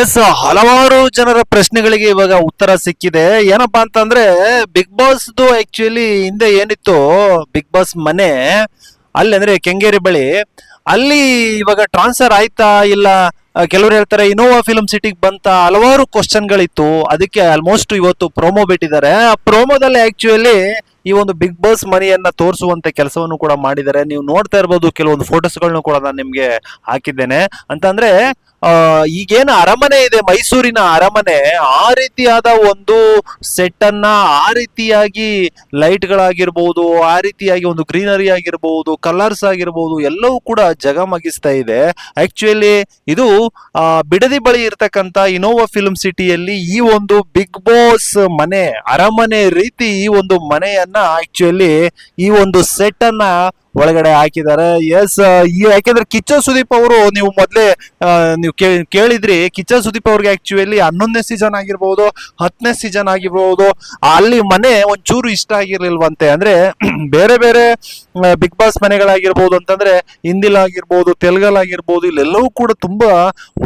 S ಹಲವಾರು ಜನರ ಪ್ರಶ್ನೆಗಳಿಗೆ ಇವಾಗ ಉತ್ತರ ಸಿಕ್ಕಿದೆ. ಏನಪ್ಪಾ ಅಂತಂದ್ರೆ ಬಿಗ್ ಬಾಸ್ ಆಕ್ಚುಲಿ ಹಿಂದೆ ಏನಿತ್ತು ಬಿಗ್ ಬಾಸ್ ಮನೆ, ಅಲ್ಲಿ ಅಂದ್ರೆ ಕೆಂಗೇರಿ ಬಳಿ, ಅಲ್ಲಿ ಇವಾಗ ಟ್ರಾನ್ಸ್ಫರ್ ಆಯ್ತಾ ಇಲ್ಲ? ಕೆಲವರು ಕೆಲವ್ರು ಹೇಳ್ತಾರೆ ಇನೋವಾ ಫಿಲ್ಮ್ ಸಿಟಿಗೆ ಬಂತ, ಹಲವಾರು ಕ್ವಶನ್ಗಳಿತ್ತು ಅದಕ್ಕೆ ಆಲ್ಮೋಸ್ಟ್ ಇವತ್ತು ಪ್ರೋಮೋ ಬಿಟ್ಟಿದ್ದಾರೆ. ಆ ಪ್ರೋಮೋದಲ್ಲಿ ಆಕ್ಚುಲಿ ಈ ಒಂದು ಬಿಗ್ ಬಾಸ್ ಮನೆಯನ್ನ ತೋರಿಸುವಂತ ಕೆಲಸವನ್ನು ಕೂಡ ಮಾಡಿದ್ದಾರೆ. ನೀವು ನೋಡ್ತಾ ಇರ್ಬೋದು ಕೆಲವೊಂದು ಫೋಟೋಸ್ಗಳನ್ನು ಕೂಡ ನಾನು ನಿಮ್ಗೆ ಹಾಕಿದ್ದೇನೆ. ಅಂತಂದ್ರೆ ಈಗೇನು ಅರಮನೆ ಇದೆ ಮೈಸೂರಿನ ಅರಮನೆ. ಆ ರೀತಿಯಾದ ಒಂದು ಸೆಟ್ ಅನ್ನ ಆ ರೀತಿಯಾಗಿ ಲೈಟ್ ಗಳಾಗಿರ್ಬೋದು ಆ ರೀತಿಯಾಗಿ ಒಂದು ಗ್ರೀನರಿ ಆಗಿರ್ಬೋದು ಕಲರ್ಸ್ ಆಗಿರ್ಬಹುದು ಎಲ್ಲವೂ ಕೂಡ ಜಗಮಗಿಸ್ತಾ ಇದೆ. ಆಕ್ಚುಲಿ ಇದು ಆ, ಬಿಡದಿ ಬಳಿ ಇರ್ತಕ್ಕಂತ ಇನೋವಾ ಫಿಲ್ಮ್ ಸಿಟಿಯಲ್ಲಿ ಈ ಒಂದು ಬಿಗ್ ಬಾಸ್ ಮನೆ ಅರಮನೆ ರೀತಿ ಈ ಒಂದು ಮನೆಯನ್ನ ಆಕ್ಚುಲಿ ಈ ಒಂದು ಸೆಟ್ ಅನ್ನ ಒಳಗಡೆ ಹಾಕಿದ್ದಾರೆ. ಎಸ್ ಯಾಕೆಂದ್ರೆ ಕಿಚ್ಚ ಸುದೀಪ್ ಅವರು ನೀವು ಮೊದಲೇ ನೀವು ಕೇಳಿದ್ರಿ, ಕಿಚ್ಚ ಸುದೀಪ್ ಅವ್ರಿಗೆ ಆಕ್ಚುಲಿ ಹನ್ನೊಂದನೇ ಸೀಸನ್ ಆಗಿರ್ಬೋದು ಹತ್ತನೇ ಸೀಸನ್ ಆಗಿರ್ಬೋದು, ಅಲ್ಲಿ ಮನೆ ಒಂಚೂರು ಇಷ್ಟ ಆಗಿರ್ಲಿಲ್ವಂತೆ. ಅಂದ್ರೆ ಬೇರೆ ಬೇರೆ ಬಿಗ್ ಬಾಸ್ ಮನೆಗಳಾಗಿರ್ಬೋದು ಅಂತಂದ್ರೆ ಹಿಂದಿಲಾಗಿರ್ಬೋದು ತೆಲುಗಲಾಗಿರ್ಬೋದು ಇಲ್ಲೆಲ್ಲವೂ ಕೂಡ ತುಂಬಾ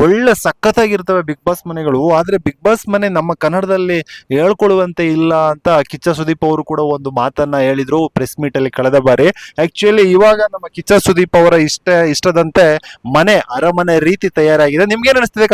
ಒಳ್ಳೆ ಸಖತ್ತಾಗಿರ್ತವೆ ಬಿಗ್ ಬಾಸ್ ಮನೆಗಳು. ಆದ್ರೆ ಬಿಗ್ ಬಾಸ್ ಮನೆ ನಮ್ಮ ಕನ್ನಡದಲ್ಲಿ ಹೇಳ್ಕೊಳ್ಳುವಂತೆ ಇಲ್ಲ ಅಂತ ಕಿಚ್ಚ ಸುದೀಪ್ ಅವರು ಕೂಡ ಒಂದು ಮಾತನ್ನ ಹೇಳಿದ್ರು ಪ್ರೆಸ್ ಮೀಟ್ ಅಲ್ಲಿ ಕಳೆದ ಬಾರಿ. ಆಕ್ಚುಲಿ ಇವಾಗ ನಮ್ಮ ಕಿಚ್ಚ ಸುದೀಪ್ ಅವರ ಇಷ್ಟ ಇಷ್ಟದಂತೆ ಮನೆ ಅರಮನೆ ರೀತಿ ತಯಾರಾಗಿದೆ. ನಿಮ್ಗೇನ್ ಅನಿಸ್ತಿದೆ